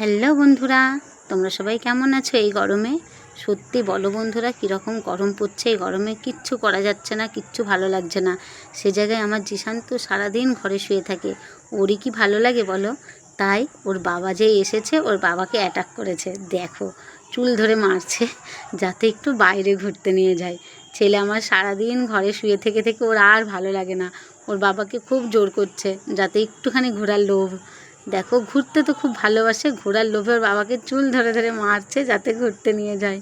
Hello বন্ধুরা, তোমরা সবাই কেমন আছো এই গরমে? সত্যি বলো বন্ধুরা, কীরকম গরম পড়ছে? এই গরমে কিচ্ছু করা যাচ্ছে না, কিচ্ছু ভালো লাগছে না। সে জায়গায় আমার জিশান তো সারাদিন ঘরে শুয়ে থাকে। ওরই কি ভালো লাগে বলো? তাই ওর বাবা যে এসেছে, ওর বাবাকে অ্যাটাক করেছে। দেখো, চুল ধরে মারছে, যাতে একটু বাইরে ঘুরতে নিয়ে যায়। ছেলে আমার সারাদিন ঘরে শুয়ে থেকে থেকে ওর আর ভালো লাগে না। ওর বাবাকে খুব জোর করছে, যাতে একটুখানি ঘোরার লোভ। দেখো, ঘুরতে তো খুব ভালোবাসে ঘোরার লোভে বাবাকে চুল ধরে ধরে মারছে যাতে ঘুরতে নিয়ে যায়।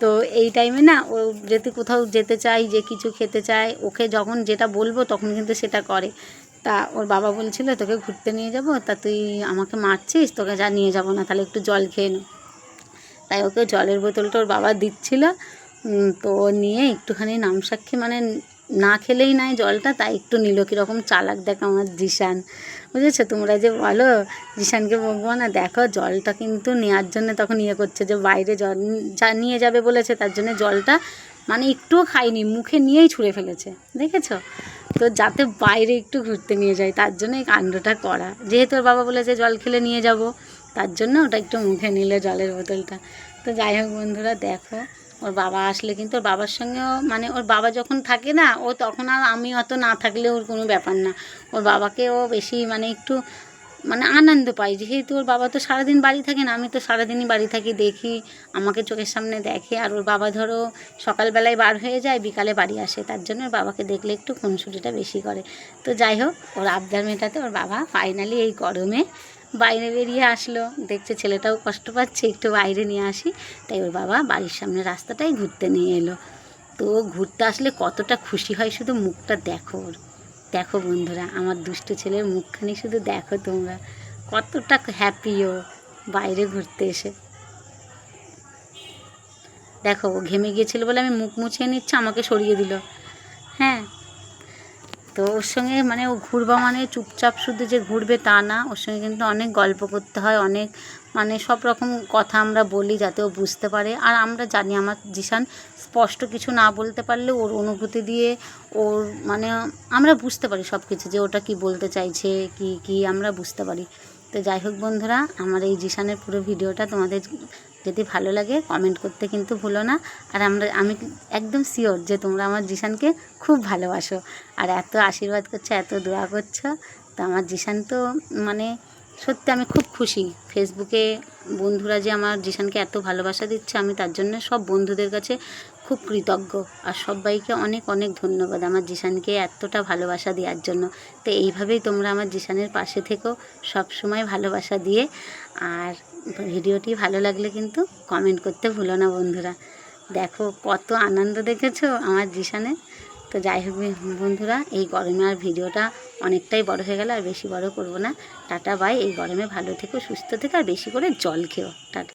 তো এই টাইমে না, ও যেতে কোথাও যেতে চায়, যে কিছু খেতে চায়, ওকে যখন যেটা বলব তখন কিন্তু সেটা করে। তা ওর বাবা বলছিল, তোকে ঘুরতে নিয়ে যাব, তা তুই আমাকে মারছিস, তোকে যা নিয়ে যাব না, তাহলে একটু জল খেয়ে নে। তাই ওকে জলের বোতলটা ওর বাবা দিচ্ছিল। তো নিয়ে একটুখানি নামসাক্ষী মানে না খেলেই নাই জলটা, তাই একটু নিল। কীরকম চালাক দেখ আমার জিশান। বুঝেছ? তোমরা যে বলো, জিশানকে বলব না, দেখো জলটা কিন্তু নেওয়ার জন্য তখন ইয়ে করছে যে বাইরে জল যা নিয়ে যাবে বলেছে, তার জন্য জলটা মানে একটুও খাইনি মুখে নিয়েই ছুঁড়ে ফেলেছে। দেখেছ? তো যাতে বাইরে একটু ঘুরতে নিয়ে যায়, তার জন্য এই কাণ্ডটা করা। যেহেতু ওর বাবা বলেছে জল খেলে নিয়ে যাব, তার জন্য ওটা একটু মুখে নিলে জলের বোতলটা। তো যাই হোক বন্ধুরা, দেখো ওর বাবা আসলে কিন্তু ওর বাবার সঙ্গেও মানে ওর বাবা যখন থাকে না, ও তখন আর আমি অত না থাকলে ওর কোনো ব্যাপার না। ওর বাবাকে ও বেশি মানে একটু মানে আনন্দ পাই যেহেতু ওর বাবা তো সারাদিন বাড়ি থাকে না, আমি তো সারাদিনই বাড়ি থাকি, দেখি, আমাকে চোখের সামনে দেখে। আর ওর বাবা ধরো সকালবেলায় বার হয়ে যায়, বিকালে বাড়ি আসে। তার জন্য ওর বাবাকে দেখলে একটু খুনসুটিটা বেশি করে। তো যাই হোক, ওর আবদার মেটাতে ওর বাবা ফাইনালি এই গরমে বাইরে বেরিয়ে আসলো। দেখছে ছেলেটাও কষ্ট পাচ্ছে, একটু বাইরে নিয়ে আসি। তাই ওর বাবা বাড়ির সামনে রাস্তাটাই ঘুরতে নিয়ে এলো। তো ঘুরতে আসলে কতটা খুশি হয় শুধু মুখটা দেখো ওর। দেখো বন্ধুরা, আমার দুষ্টু ছেলের মুখখানি শুধু দেখো তোমরা। কতটা হ্যাপি ও বাইরে ঘুরতে এসে। দেখো ও ঘেমে গিয়েছিল বলে আমি মুখ মুছিয়ে নিচ্ছে, আমাকে সরিয়ে দিল। তো ওর সঙ্গে মানে ও ঘুরবা মানে চুপচাপ শুধু যে ঘুরবে তা না, ওর সঙ্গে কিন্তু অনেক গল্প করতে হয়, অনেক মানে সব রকম কথা আমরা বলি যাতে ও বুঝতে পারে। আর আমরা জানি আমার জিশান স্পষ্ট কিছু না বলতে পারলে ওর অনুভূতি দিয়ে ওর মানে আমরা বুঝতে পারি সব কিছু যে ওটা কি বলতে চাইছে, কি কি আমরা বুঝতে পারি। তো যাই হোক বন্ধুরা, আমার এই জিশানের পুরো ভিডিওটা তোমাদের যদি ভালো লাগে কমেন্ট করতে কিন্তু ভুলো না। আর আমরা, আমি একদম শিওর যে তোমরা আমার জিশানকে খুব ভালোবাসো। আর এত আশীর্বাদ করছ, এত দোয়া করছ। তো আমার জিশান তো মানে সত্যি আমি খুব খুশি। ফেসবুকে বন্ধুরা যে আমার জিশানকে এত ভালোবাসা দিচ্ছে, আমি তার জন্য সব বন্ধুদের কাছে খুব কৃতজ্ঞ। আর সবাইকে অনেক অনেক ধন্যবাদ আমার জিশানকে এতটা ভালোবাসা দেওয়ার জন্য। তো এইভাবেই তোমরা আমার জিশানের পাশে থেকেও সব সময় ভালোবাসা দিয়ে। আর ভিডিওটি ভালো লাগলে কিন্তু কমেন্ট করতে ভুলো না বন্ধুরা। দেখো কত আনন্দ দেখেছ আমার জিশানে তো যাই হোক বন্ধুরা, এই গরমে আর ভিডিওটা অনেকটাই বড় হয়ে গেল আর বেশি বড় করব না। টাটা বাই এই গরমে ভালো থেকো, সুস্থ থেকো আর বেশি করে জল খেও। টাটা।